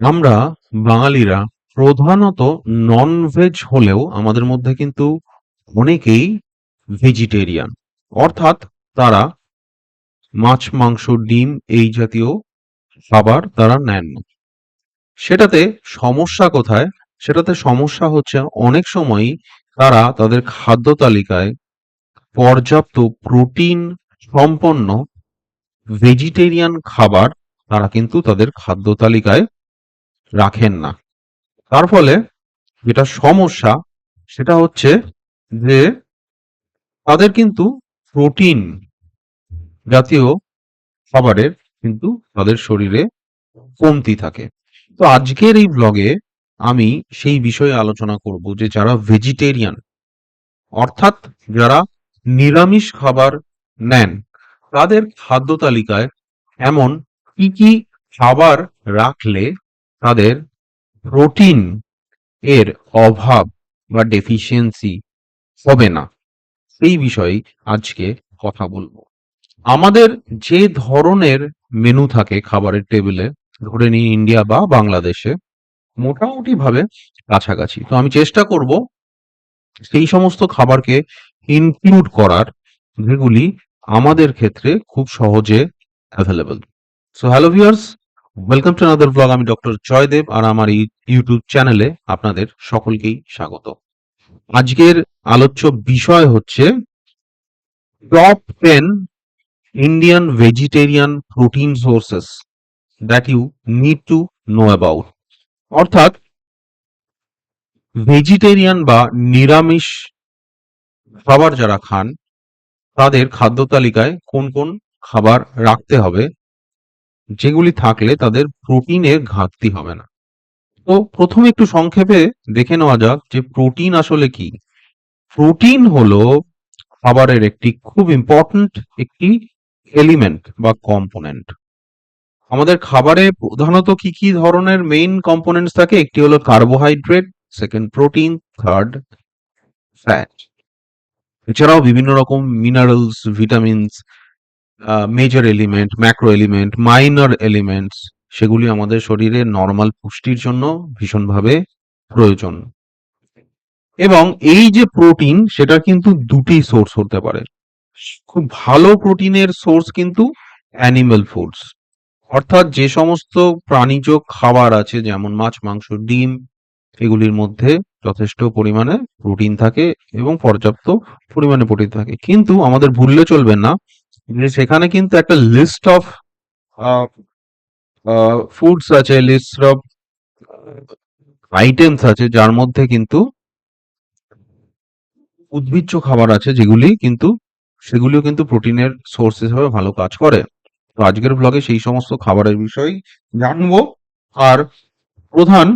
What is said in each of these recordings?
আমরা বাঙালিরা প্রধানত নন ভেজ হলেও আমাদের মধ্যে কিন্তু অনেকেই ভেজিটেরিয়ান অর্থাৎ তারা মাছ, মাংস, ডিম এই জাতীয় খাবার তারা নেন না। সেটাতে সমস্যা কোথায়? সেটাতে সমস্যা হচ্ছে অনেক সময়ই তারা তাদের খাদ্য তালিকায় পর্যাপ্ত প্রোটিন সম্পন্ন ভেজিটেরিয়ান খাবার তারা কিন্তু তাদের খাদ্য তালিকায় রাখেন না। তার ফলে যেটা সমস্যা, সেটা হচ্ছে যে তাদের কিন্তু প্রোটিন জাতীয় খাবারের কিন্তু তাদের শরীরে কমতি থাকে। তো আজকের এই ব্লগে আমি সেই বিষয়ে আলোচনা করব যে যারা ভেজিটেরিয়ান অর্থাৎ যারা নিরামিষ খাবার নেন, তাদের খাদ্য তালিকায় এমন কি কি খাবার রাখলে তাদের প্রোটিন এর অভাব বা ডেফিসিয়েন্সি হবে না। সেই বিষয়ে আজকে কথা বলব। আমাদের যে ধরনের মেনু থাকে খাবারের টেবিলে ধরে নিই ইন্ডিয়া বা বাংলাদেশে মোটামুটি ভাবে কাছাকাছি। তো আমি চেষ্টা করব সেই সমস্ত খাবারকে ইনক্লুড করার যেগুলি আমাদের ক্ষেত্রে খুব সহজে available so hello viewers welcome to another blog আমি ডক্টর জয়দেব আর আমার ইউটিউব চ্যানেলে আপনাদের সকলকেই স্বাগত। আজকের আলোচ্য বিষয় হচ্ছে top ten Indian vegetarian protein sources that you need to know about অর্থাৎ ভেজিটেরিয়ান বা নিরামিষ খাবার যারা খান, তাদের খাদ্য তালিকায় কোন কোন খাবার রাখতে হবে যেগুলি থাকলে তাদের প্রোটিনের ঘাটতি হবে না। তো প্রথমে একটু সংক্ষেপে দেখে নেওয়া যাক যে প্রোটিন আসলে কি। প্রোটিন হলো খাবারের একটি খুব ইম্পর্ট্যান্ট একটি এলিমেন্ট বা কম্পোনেন্ট আমাদের খাবারে প্রধানত কি কি ধরনের মেইন কম্পোনেন্টস থাকে? একটি হলো carbohydrate second protein third fat এছাড়াও বিভিন্ন রকম minerals vitamins major element macro element minor elements সেগুলি আমাদের শরীরে নর্মাল পুষ্টির জন্য ভীষণভাবে প্রয়োজন। এবং এই যে প্রোটিন সেটা কিন্তু দুটি সোর্স হতে পারে। খুব ভালো প্রোটিনের সোর্স কিন্তু অ্যানিমাল ফুডস অর্থাৎ যে সমস্ত প্রাণীজ খাবার আছে, যেমন মাছ, মাংস, ডিম, এগুলির মধ্যে যথেষ্ট পরিমাণে প্রোটিন থাকে এবং পর্যাপ্ত পরিমাণে প্রোটিন থাকে। কিন্তু আমাদের ভুললে চলবে না। সেখানে কিন্তু একটা লিস্ট অফ ফুডস আছে লিস্ট অফ আইটেমস আছে, যার মধ্যে কিন্তু উদ্ভিজ্জ খাবার আছে যেগুলি কিন্তু, সেগুলিও কিন্তু প্রোটিনের সোর্স হিসেবে ভালো কাজ করে। তো আজকের ব্লগে সেই সমস্ত খাবারের বিষয় জানব। আর প্রধান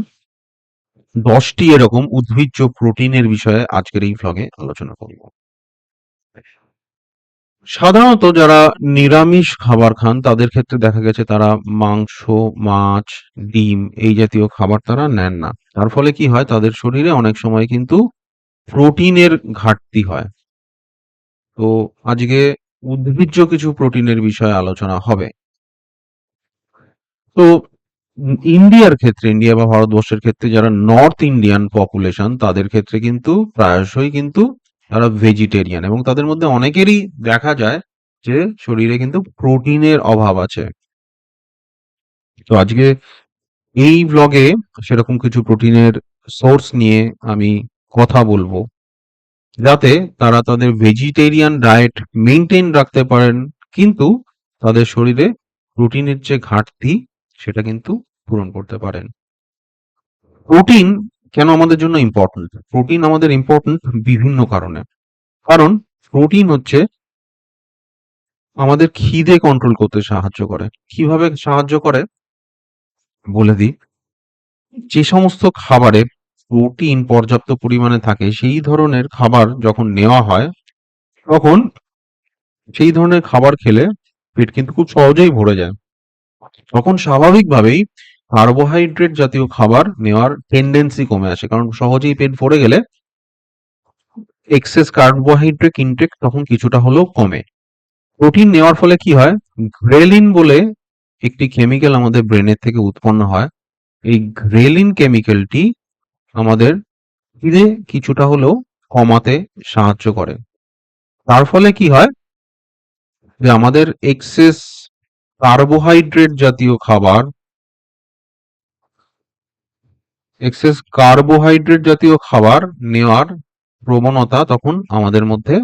দশটি এরকম উদ্ভিজ্জ প্রোটিনের বিষয়ে আজকের এই ব্লগে আলোচনা করব। সাধারণত যারা নিরামিষ খাবার খান, তাদের ক্ষেত্রে দেখা গেছে তারা মাংস, মাছ, ডিম এই জাতীয় খাবার তারা নেন না। তার ফলে কি হয়, তাদের শরীরে অনেক সময় কিন্তু প্রোটিনের ঘাটতি হয়। তো আজকে উদ্ভিজ্জ কিছু প্রোটিনের বিষয়ে আলোচনা হবে। তো ইন্ডিয়ার ক্ষেত্রে, ইন্ডিয়া বা ভারতবর্ষের ক্ষেত্রে যারা নর্থ ইন্ডিয়ান পপুলেশন, তাদের ক্ষেত্রে কিন্তু প্রায়শই কিন্তু তারা ভেজিটেরিয়ান এবং তাদের মধ্যে অনেকেরই দেখা যায় যে শরীরে কিন্তু প্রোটিনের অভাব আছে। তো আজকে এই ব্লগে সেরকম কিছু প্রোটিনের সোর্স নিয়ে আমি কথা বলব। যাতে তারা তাদের ভেজিটেরিয়ান ডায়েট মেনটেন রাখতে পারেন, কিন্তু তাদের শরীরে প্রোটিনের যে ঘাটতি, সেটা কিন্তু পূরণ করতে পারেন। প্রোটিন কেন আমাদের জন্য ইম্পর্ট্যান্ট প্রোটিন আমাদের ইম্পর্ট্যান্ট বিভিন্ন কারণে। কারণ প্রোটিন হচ্ছে আমাদের খিদে কন্ট্রোল করতে সাহায্য করে। কীভাবে সাহায্য করে? বলে দিই। যে সমস্ত খাবারে প্রোটিন পর্যাপ্ত পরিমাণে থাকে, সেই ধরনের খাবার যখন নেওয়া হয়, তখন সেই ধরনের খাবার খেলে পেট কিন্তু খুব সহজেই ভরে যায়। তখন স্বাভাবিকভাবেই কার্বোহাইড্রেট জাতীয় খাবার নেওয়ার টেন্ডেন্সি কমে আসে, কারণ সহজেই পেট ভরে গেলে এক্সেস কার্বোহাইড্রেট ইনটেক তখন কিছুটা হলেও কমে। প্রোটিন নেওয়ার ফলে কি হয়? গ্রেলিন বলে একটি কেমিক্যাল আমাদের ব্রেনের থেকে উৎপন্ন হয়। এই গ্রেলিন কেমিক্যালটি আমাদের খিদে কিছুটা হলেও কমাতে সাহায্য করে। তার ফলে কি হয়? যে আমাদের এক্সেস কার্বোহাইড্রেট জাতীয় খাবার এক্সেস কার্বোহাইড্রেট জাতীয় খাবার নেওয়ার প্রবণতা তখন আমাদের মধ্যে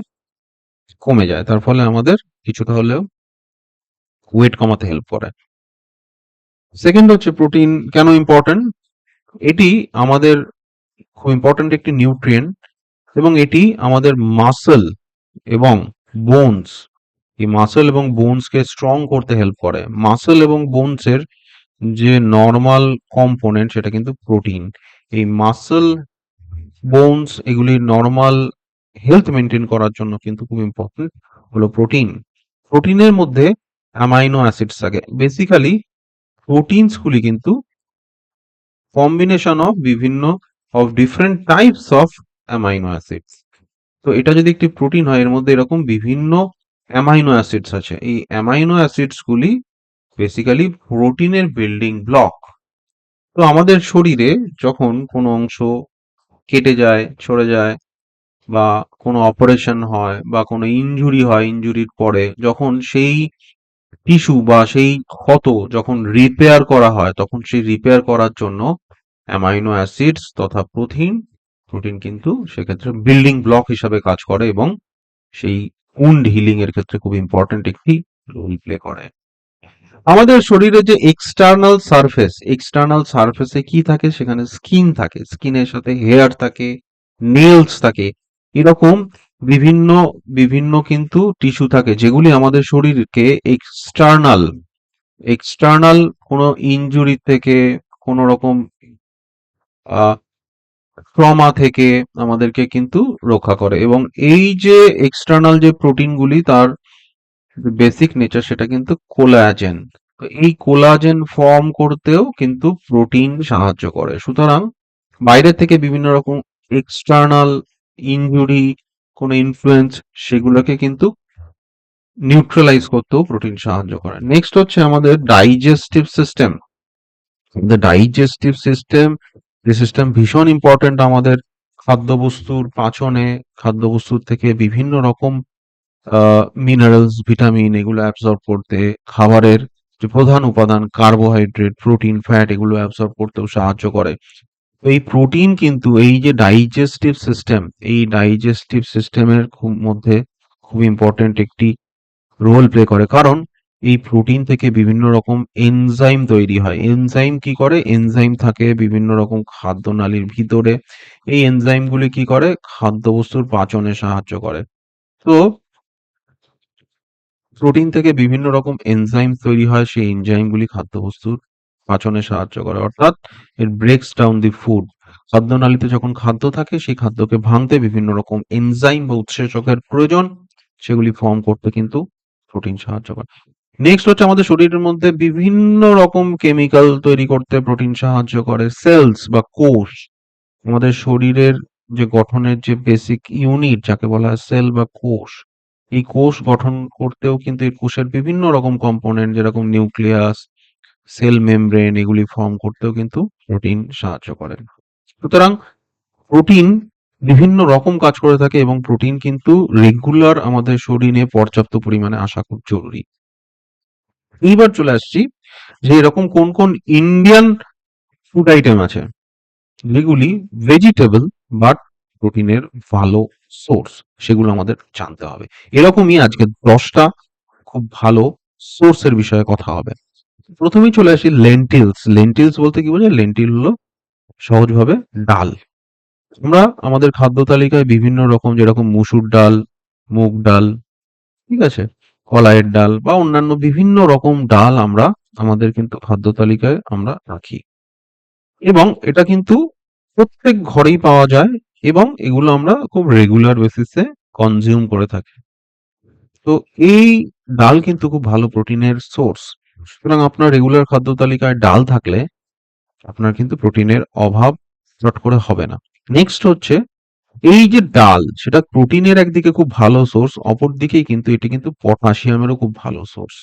কমে যায়। তার ফলে আমাদের কিছুটা হলেও ওয়েট কমাতে হেল্প করে। সেকেন্ড হচ্ছে প্রোটিন কেন ইম্পর্টেন্ট এটি আমাদের খুব ইম্পর্টেন্ট একটি নিউট্রিয়েন্ট এবং এটি আমাদের মাসল এবং বোনস এই মাসল এবং বোনসকে স্ট্রং করতে হেল্প করে। মাসল এবং বোনসের যে নর্মাল কম্পোনেন্ট সেটা কিন্তু প্রোটিন এই মাসল বোনস এগুলি নর্মাল হেলথ মেনটেন করার জন্য কিন্তু খুব ইম্পর্টেন্ট হলো প্রোটিন প্রোটিনের মধ্যে অ্যামাইনো অ্যাসিডস থাকে। বেসিক্যালি প্রোটিনস গুলি কিন্তু কম্বিনেশন অফ বিভিন্ন of different types of amino acids তো এটা যদি একটি প্রোটিন হয়, এর মধ্যে এরকম বিভিন্ন অ্যামাইনো অ্যাসিডস আছে। এই অ্যামাইনো অ্যাসিডস গুলি বেসিক্যালি প্রোটিনের বিল্ডিং ব্লক তো আমাদের শরীরে যখন কোনো অংশ কেটে যায়, সরে যায় বা কোনো অপারেশন হয় বা কোনো ইনজুরি হয় ইনজুরির পরে যখন সেই টিস্যু বা সেই ক্ষত যখন রিপেয়ার করা হয়, তখন সেই রিপেয়ার করার জন্য অ্যামাইনো অ্যাসিডস তথা প্রোটিন প্রোটিন কিন্তু সেক্ষেত্রে বিল্ডিং ব্লক হিসাবে কাজ করে এবং সেই উন্ড হিলিং এর ক্ষেত্রে খুব ইম্পর্টেন্ট একটি রোল প্লে করে। আমাদের শরীরে যে এক্সটার্নাল সারফেস এক্সটার্নাল সারফেসে কি থাকে? সেখানে স্কিন থাকে। স্কিনের সাথে হেয়ার থাকে নেলস থাকে। এরকম বিভিন্ন বিভিন্ন কিন্তু টিস্যু থাকে যেগুলি আমাদের শরীরকে এক্সটার্নাল এক্সটার্নাল কোনো ইনজুরি থেকে, কোনো রকম ট্রমা থেকে আমাদেরকে কিন্তু রক্ষা করে। এবং এই যে এক্সটার্নাল যে প্রোটিনগুলি তার বেসিক নেচার সেটা কিন্তু কোলাজেন এই কোলাজেন ফর্ম করতেও কিন্তু প্রোটিন সাহায্য করে। সুতরাং বাইরে থেকে বিভিন্ন রকম এক্সটার্নাল ইনজুরি কোনো ইনফ্লুয়েন্স সেগুলোকে কিন্তু নিউট্রালাইজ করতেও প্রোটিন সাহায্য করে। নেক্সট হচ্ছে আমাদের ডাইজেস্টিভ সিস্টেম ডাইজেস্টিভ সিস্টেম যে সিস্টেম ভীষণ ইম্পর্টেন্ট আমাদের খাদ্যবস্তুর পাচনে, খাদ্যবস্তুর থেকে বিভিন্ন রকম মিনারেলস ভিটামিন এগুলো অ্যাবসর্ব করতে, খাবারের যে প্রধান উপাদান কার্বোহাইড্রেট প্রোটিন ফ্যাট এগুলো অ্যাবসর্ব করতেও সাহায্য করে। এই প্রোটিন কিন্তু এই যে ডাইজেস্টিভ সিস্টেম এই ডাইজেস্টিভ সিস্টেমের খুব মধ্যে খুব ইম্পর্টেন্ট একটি রোল প্লে করে। কারণ এই প্রোটিন থেকে বিভিন্ন রকম এনজাইম তৈরি হয়। এনজাইম কি করে? এনজাইম থাকে বিভিন্ন রকম খাদ্যনালীর ভিতরে। এই এনজাইমগুলি কি করে? খাদ্যবস্তুর পাচনে সাহায্য করে। তো প্রোটিন থেকে বিভিন্ন রকম এনজাইম তৈরি হয়, সেই এনজাইমগুলি খাদ্যবস্তুর পাচনে সাহায্য করে। অর্থাৎ it breaks down the food খাদ্যনালীতে যখন খাদ্য থাকে, সেই খাদ্যকে ভাঙতে বিভিন্ন রকম এনজাইম বা উৎসেচকের প্রয়োজন, সেগুলি ফর্ম করতে কিন্তু প্রোটিন সাহায্য করে। নেক্সট হচ্ছে আমাদের শরীরের মধ্যে বিভিন্ন রকম কেমিক্যাল তৈরি করতে প্রোটিন সাহায্য করে সেলস বা কোষ। আমাদের শরীরের যে গঠনের যে বেসিক ইউনিট যাকে বলা হয় সেল বা কোষ এই কোষ গঠন করতেও কিন্তু এই কোষের বিভিন্ন রকম কম্পোনেন্ট যেরকম নিউক্লিয়াস সেল মেমব্রেন এগুলি ফর্ম করতেও কিন্তু প্রোটিন সাহায্য করে। সুতরাং প্রোটিন বিভিন্ন রকম কাজ করে থাকে এবং প্রোটিন কিন্তু রেগুলার আমাদের শরীরে পর্যাপ্ত পরিমাণে আসা খুব জরুরি। এইবার চলে আসছি যে এরকম কোন কোন ইন্ডিয়ান ফুড আইটেম আছে। যেগুলি ভেজিটেবল বাট প্রোটিনের ভালো সোর্স সেগুলো আমাদের জানতে হবে। এরকমই আজকে দশটা খুব ভালো সোর্সের বিষয়ে কথা হবে। প্রথমেই চলে আসি লেন্টিলস লেন্টিলস বলতে কি বোঝায়? লেন্টিল হলো সহজভাবে ডাল। আমরা আমাদের খাদ্য তালিকায় বিভিন্ন রকম যেরকম মুসুর ডাল, মুগ ডাল, ঠিক আছে? কলাইয়ের ডাল বা অন্যান্য বিভিন্ন রকম ডাল আমরা, আমাদের কিন্তু খাদ্য তালিকায় আমরা রাখি। এবং এটা কিন্তু প্রত্যেক ঘরেই পাওয়া যায় এবং এগুলো আমরা খুব রেগুলার বেসিসে কনজিউম করে থাকি। তো এই ডাল কিন্তু খুব ভালো প্রোটিনের সোর্স সুতরাং আপনার রেগুলার খাদ্য তালিকায় ডাল থাকলে আপনার কিন্তু প্রোটিনের অভাব চট করে হবে না। নেক্সট হচ্ছে, এই যে ডাল, সেটা প্রোটিনের একদিকে খুব ভালো সোর্স অপর দিকেই কিন্তু, এটি কিন্তু পটাশিয়ামেরও খুব ভালো সোর্স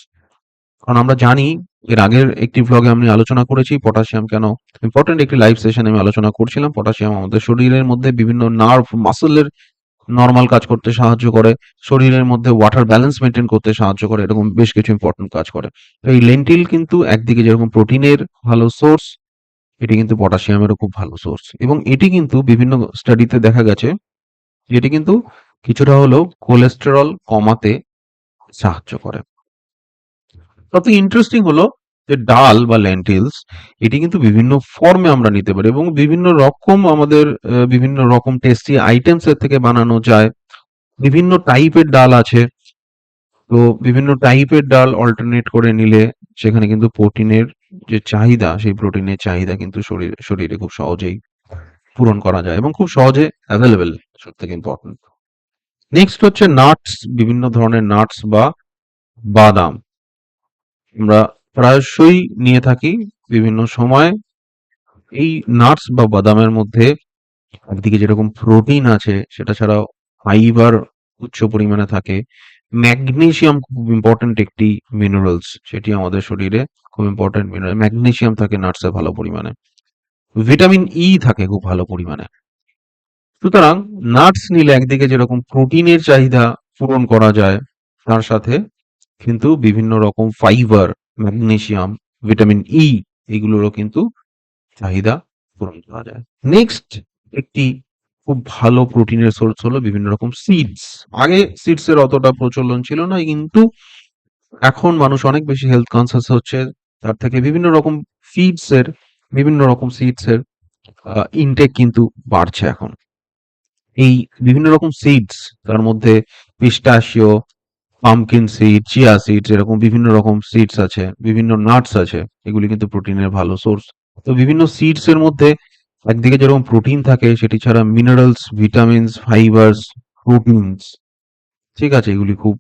কারণ আমরা জানি এর আগের একটি ভ্লগে আমি আলোচনা করেছি পটাশিয়াম কেন ইম্পর্টেন্ট একটি লাইভ সেশনে আমি আলোচনা করছিলাম। পটাশিয়াম আমাদের শরীরের মধ্যে বিভিন্ন নার্ভ মাসেলের নর্মাল কাজ করতে সাহায্য করে, শরীরের মধ্যে ওয়াটার ব্যালেন্স মেনটেন করতে সাহায্য করে, এরকম বেশ কিছু ইম্পর্টেন্ট কাজ করে। এই লেন্টিল কিন্তু একদিকে যেরকম প্রোটিনের ভালো সোর্স এটি কিন্তু পটাশিয়ামেরও খুব ভালো সোর্স এবং এটি কিন্তু বিভিন্ন স্টাডিতে দেখা গেছে এটি কিন্তু কিছুটা হলেও কোলেস্টেরল কমাতে সাহায্য করে। সবথেকে ইন্টারেস্টিং হলো যে ডাল বা লেন্টিলস এটি কিন্তু বিভিন্ন ফর্মে আমরা নিতে পারি এবং বিভিন্ন রকম আমাদের বিভিন্ন রকম টেস্টি আইটেমস এর থেকে বানানো যায়। বিভিন্ন টাইপের ডাল আছে। তো বিভিন্ন টাইপের ডাল অল্টারনেট করে নিলে সেখানে কিন্তু প্রোটিনের যে চাহিদা, সেই প্রোটিনের চাহিদা কিন্তু শরীর, শরীরে খুব সহজেই পূরণ করা যায় এবং খুব সহজে অ্যাভেলেবেল সব থেকে ইম্পর্টেন্ট নেক্সট হচ্ছে নাটস বিভিন্ন ধরনের নাটস বা বাদাম। আমরা প্রায়শই নিয়ে থাকি বিভিন্ন সময়। এই নাটস বা বাদামের মধ্যে একদিকে যেরকম প্রোটিন আছে, সেটা ছাড়াও ফাইবার উচ্চ পরিমাণে থাকে। ম্যাগনেশিয়াম খুব ইম্পর্টেন্ট একটি মিনারেলস সেটি আমাদের শরীরে খুব ইম্পর্টেন্ট মিনারেল ম্যাগনেশিয়াম থাকে নাটসে ভালো পরিমাণে। ভিটামিন ই থাকে খুব ভালো পরিমাণে। সুতরাং নাটস নিলে একদিকে যেরকম প্রোটিনের চাহিদা পূরণ করা যায়, তার সাথে কিন্তু বিভিন্ন রকম ফাইবার ম্যাগনেশিয়াম ভিটামিন ই এগুলোরও কিন্তু চাহিদা পূরণ করা যায়। নেক্সট একটি খুব ভালো প্রোটিনের সোর্স হলো বিভিন্ন রকম সিডস আগে সিডস এর অতটা প্রচলন ছিল না, কিন্তু এখন মানুষ অনেক বেশি হেলথ কনসিয়াস হচ্ছে। তার থেকে বিভিন্ন রকম ফিডস এর, বিভিন্ন রকম সিডস এর ইনটেক কিন্তু বাড়ছে এখন। এই বিভিন্ন রকম সিডস তার মধ্যে pistachio pumpkin seed chia seeds এরকম বিভিন্ন রকম সিডস আছে, বিভিন্ন নাটস আছে, এগুলি কিন্তু প্রোটিনের ভালো সোর্স তো বিভিন্ন সিডস এর মধ্যে একদিকে যেরকম প্রোটিন থাকে, সেটি ছাড়া মিনারেলস ভিটামিনস ফাইবারস প্রোটিনস ঠিক আছে, এগুলি খুব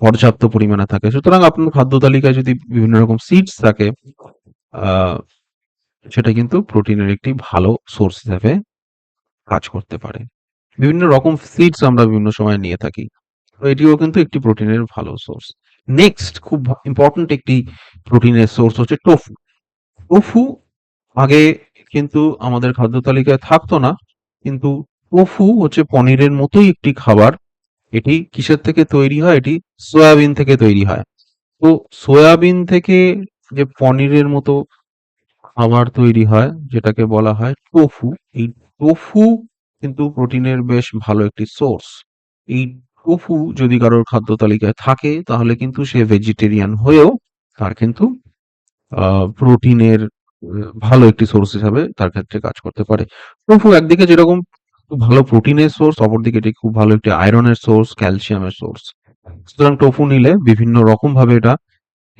পর্যাপ্ত পরিমাণে থাকে। সুতরাং আপনার খাদ্য তালিকায় যদি বিভিন্ন রকম সিডস থাকে সেটা কিন্তু প্রোটিনের একটি ভালো সোর্স হিসাবে কাজ করতে পারে। বিভিন্ন রকম সিডস আমরা বিভিন্ন সময় নিয়ে থাকি। তো এটিও কিন্তু একটি প্রোটিনের ভালো সোর্স নেক্সট খুব ইম্পর্ট্যান্ট একটি প্রোটিনের সোর্স হচ্ছে টোফু টোফু আগে কিন্তু আমাদের খাদ্য তালিকায় থাকতো না, কিন্তু টোফু হচ্ছে পনিরের মতোই একটি খাবার। এটি কিসের থেকে তৈরি হয়? এটি সয়াবিন থেকে তৈরি হয়। তো সয়াবিন থেকে যে পনিরের মতো খাবার তৈরি হয়, যেটাকে বলা হয় টোফু এই টোফু কিন্তু প্রোটিনের বেশ ভালো একটি সোর্স এই টোফু যদি কারোর খাদ্য তালিকায় থাকে, তাহলে কিন্তু সে ভেজিটেরিয়ান হয়েও তার কিন্তু প্রোটিনের ভালো একটি সোর্স হিসাবে তার ক্ষেত্রে কাজ করতে পারে। টোফু একদিকে যেরকম ভালো প্রোটিনের সোর্স অপরদিকে এটি খুব ভালো একটি আয়রনের সোর্স ক্যালসিয়ামের সোর্স সুতরাং টোফু নিলে বিভিন্ন রকম ভাবে এটা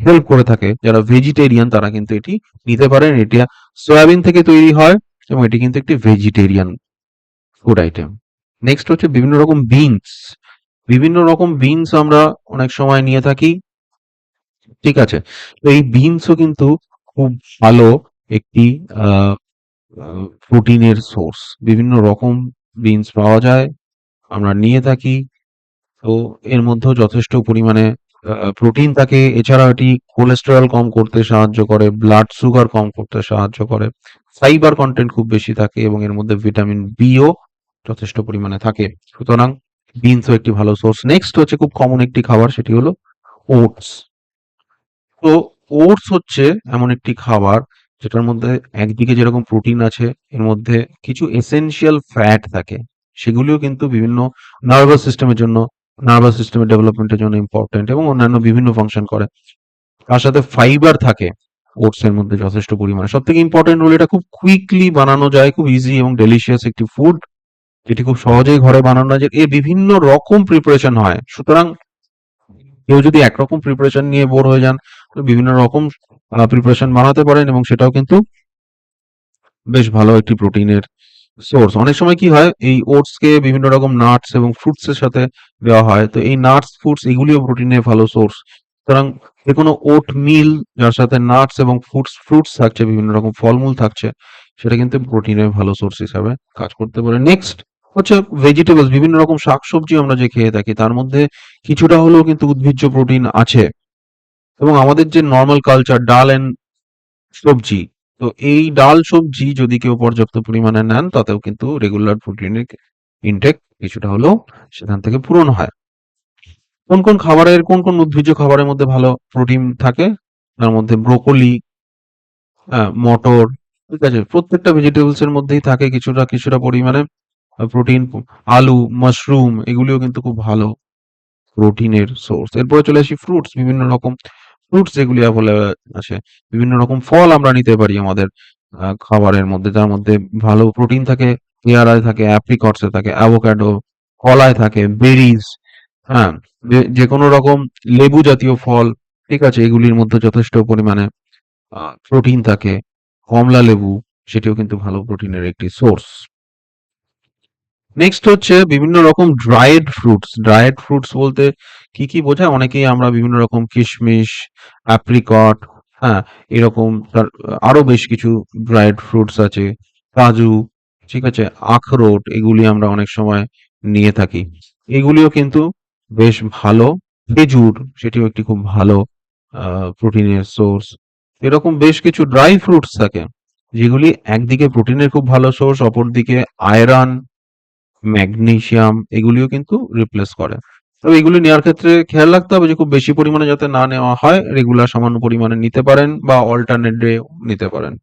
হেল্প করে থাকে। যারা ভেজিটেরিয়ান তারা কিন্তু এটি নিতে পারেন। এটি সয়াবিন থেকে তৈরি হয় এবং এটি কিন্তু একটি ভেজিটেরিয়ান ফুড আইটেম নেক্সট হচ্ছে বিভিন্ন রকম বিনস বিভিন্ন রকম বিনস আমরা অনেক সময় নিয়ে থাকি। ঠিক আছে? তো এই বিনসও কিন্তু খুব ভালো একটি প্রোটিনের সোর্স বিভিন্ন রকম বিনস পাওয়া যায়, আমরা নিয়ে থাকি। তো এর মধ্যেও যথেষ্ট পরিমাণে প্রোটিন থাকে। এছাড়া এটি কোলেস্টেরল কম করতে সাহায্য করে ব্লাড সুগার কম করতে সাহায্য করে ফাইবার কন্টেন্ট খুব বেশি থাকে এবং এর মধ্যে ভিটামিন বিও যথেষ্ট পরিমাণে থাকে। সুতরাং বিনসও একটি ভালো সোর্স নেক্সট হচ্ছে খুব কমন একটি খাবার, সেটি হলো ওটস তো ওটস হচ্ছে এমন একটি খাবার, যেটার মধ্যে একদিকে যেরকম প্রোটিন আছে, এর মধ্যে কিছু এসেনশিয়াল ফ্যাট থাকে। সেগুলিও কিন্তু বিভিন্ন নার্ভাস সিস্টেমের জন্য নার্ভাস সিস্টেমের ডেভেলপমেন্টের জন্য ইম্পর্টেন্ট এবং অন্যান্য বিভিন্ন ফাংশন করে। তার সাথে ফাইবার থাকে ওটস এর মধ্যে যথেষ্ট পরিমাণে। সব থেকে ইম্পর্টেন্ট হলো এটা খুব কুইকলি বানানো যায়, খুব ইজি এবং ডেলিশিয়াস একটি ফুড যেটি খুব সহজেই ঘরে বানানো যায় এর বিভিন্ন রকম প্রিপারেশন হয়। সুতরাং কেউ যদি একরকম প্রিপারেশন নিয়ে বোর হয়ে যান বিভিন্ন রকম প্রিপারেশন বানাতে পারেন এবং সেটাও কিন্তু বেশ ভালো একটি প্রোটিনের সোর্স অনেক সময় কি হয়, এই ওটস কে বিভিন্ন রকম নাটস এবং ফ্রুটস এর সাথে দেওয়া হয়, তো এই নাটস ফ্রুটস এগুলিও প্রোটিনের ভালো সোর্স সুতরাং যে কোনো ওট মিল যার সাথে নাটস এবং ফ্রুটস ফ্রুটস থাকছে, বিভিন্ন রকম ফলমূল থাকছে, সেটা কিন্তু প্রোটিনের ভালো সোর্স হিসাবে কাজ করতে পারে। নেক্সট হচ্ছে ভেজিটেবলস বিভিন্ন রকম শাকসবজি আমরা যে খেয়ে থাকি, তার মধ্যে কিছুটা হলেও কিন্তু উদ্ভিজ্জ প্রোটিন আছে। এবং আমাদের যে নর্মাল কালচার ডাল এন্ড সবজি, তো এই ডাল, সবজি যদি কেউ পর্যাপ্ত পরিমাণে নেন, তাতেও কিন্তু রেগুলার প্রোটিনের ইনটেক কিছুটা হলেও সেখান থেকে পূরণ হয়। কোন কোন খাবারের, কোন কোন উদ্ভিজ্জ খাবারের মধ্যে ভালো প্রোটিন থাকে? তার মধ্যে ব্রোকলি মটর, ঠিক আছে? প্রত্যেকটা ভেজিটেবলস এর মধ্যেই থাকে কিছুটা কিছুটা পরিমাণে। প্রোটিন আলু মাশরুম এগুলিও কিন্তু খুব ভালো প্রোটিনের সোর্স এরপরে চলে আসি ফ্রুটস বিভিন্ন রকম ফ্রুটস যেগুলি অ্যাভেলেবল আছে বিভিন্ন রকম ফল আমরা নিতে পারি আমাদের খাবারের মধ্যে। যার মধ্যে ভালো প্রোটিন থাকে, পেয়ারায় থাকে অ্যাপ্রিকটসে থাকে অ্যাভোক্যাডো কলায় থাকে বেরিজ হ্যাঁ যে কোনো রকম লেবু জাতীয় ফল, ঠিক আছে, এগুলির মধ্যে যথেষ্ট পরিমাণে প্রোটিন থাকে। কমলা লেবু, সেটিও কিন্তু ভালো প্রোটিনের একটি সোর্স নেক্সট হচ্ছে বিভিন্ন রকম ড্রাইড ফ্রুটস ড্রাইড ফ্রুটস বলতে কি কি বোঝায়? অনেকেই আমরা বিভিন্ন রকম কিশমিশ অ্যাপ্রিকট হ্যাঁ এরকম আরও বেশ কিছু ড্রাইড ফ্রুটস আছে। কাজু, ঠিক আছে, আখরোট এগুলি আমরা অনেক সময় নিয়ে থাকি। এগুলিও কিন্তু বেশ ভালো। খেজুর সেটিও একটি খুব ভালো প্রোটিনের সোর্স এরকম বেশ কিছু ড্রাই ফ্রুটস থাকে, যেগুলি একদিকে প্রোটিনের খুব ভালো সোর্স অপরদিকে আয়রন ম্যাগনেসিয়াম এগুলিও কিন্তু রিপ্লেস করে। তবে এগুলি নেওয়ার ক্ষেত্রে খেয়াল রাখতে হবে যে খুব বেশি পরিমাণে যাতে না নেওয়া হয় রেগুলার সামান্য পরিমাণে নিতে পারেন বা অল্টারনেট ডে নিতে পারেন।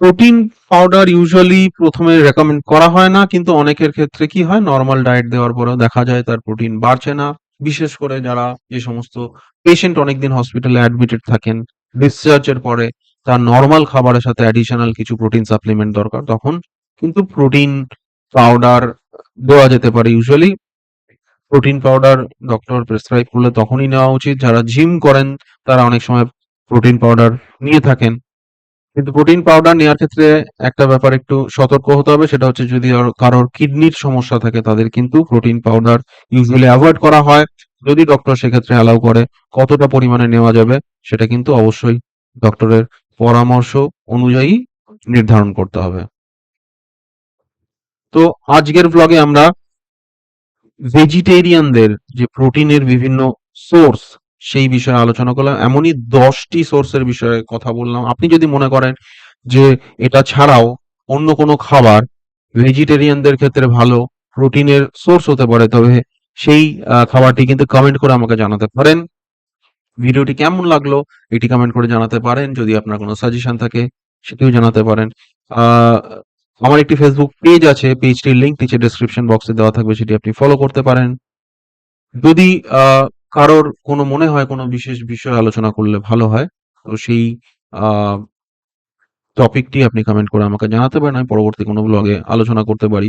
প্রোটিন পাউডার ইউজুয়ালি প্রথমে রেকমেন্ড করা হয় না, কিন্তু অনেকের ক্ষেত্রে কি হয় নর্মাল ডায়েট দেওয়ার পরেও দেখা যায় তার প্রোটিন বাড়ছে না। বিশেষ করে যারা যে সমস্ত পেশেন্ট অনেকদিন হসপিটালে অ্যাডমিটেড থাকেন ডিসচার্জের পরে তার নর্মাল খাবারের সাথে অ্যাডিশনাল কিছু প্রোটিন সাপ্লিমেন্ট দরকার, তখন কিন্তু প্রোটিন পাউডার দেওয়া যেতে পারে usually protein powder doctor prescribe করলে তখনই নেওয়া উচিত। যারা জিম করেন, তারা অনেক সময় প্রোটিন পাউডার নিয়ে থাকেন। কিন্তু প্রোটিন পাউডার নেওয়ার ক্ষেত্রে একটা ব্যাপার একটু সতর্ক হতে হবে, সেটা হচ্ছে যদি কারোর কিডনির সমস্যা থাকে, তাদের কিন্তু প্রোটিন পাউডার ইউজুয়ালি অ্যাভয়েড করা হয়। যদি ডক্টর সেক্ষেত্রে অ্যালাউ করে, কতটা পরিমাণে নেওয়া যাবে, সেটা কিন্তু অবশ্যই ডক্টরের পরামর্শ অনুযায়ী নির্ধারণ করতে হবে। তো আজকের ব্লগে আমরা ভেজিটেরিয়ানদের যে প্রোটিনের বিভিন্ন সোর্স সেই বিষয়ে আলোচনা করলাম। এমনই দশটি সোর্সের বিষয়ে কথা বললাম। আপনি যদি মনে করেন যে এটা ছাড়াও অন্য কোনো খাবার ভেজিটেরিয়ানদের ক্ষেত্রে ভালো প্রোটিনের সোর্স হতে পারে, তবে সেই খাবারটি কিন্তু কমেন্ট করে আমাকে জানাতে পারেন। ভিডিওটি কেমন লাগল এটি কমেন্ট করে জানাতে পারেন। যদি আপনার কোনো সাজেশন থাকে, সেটিও জানাতে পারেন। আমার একটি ফেসবুক পেজ আছে পেজটির লিঙ্ক নিচে ডেসক্রিপশন বক্সে দেওয়া থাকবে, সেটি আপনি ফলো করতে পারেন। যদি কারোর কোনো মনে হয় কোনো বিশেষ বিষয় আলোচনা করলে ভালো হয়, তো সেই টপিকটি আপনি কমেন্ট করে আমাকে জানাতে পারেন, আমি পরবর্তী কোনো ব্লগে আলোচনা করতে পারি।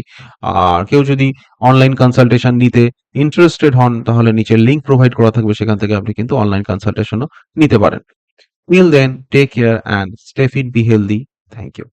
আর কেউ যদি অনলাইন কনসালটেশন নিতে ইন্টারেস্টেড হন, তাহলে নিচে লিঙ্ক প্রোভাইড করা থাকবে, সেখান থেকে আপনি কিন্তু অনলাইন কনসালটেশনও নিতে পারেন। Till then take care and stay fit be healthy thank you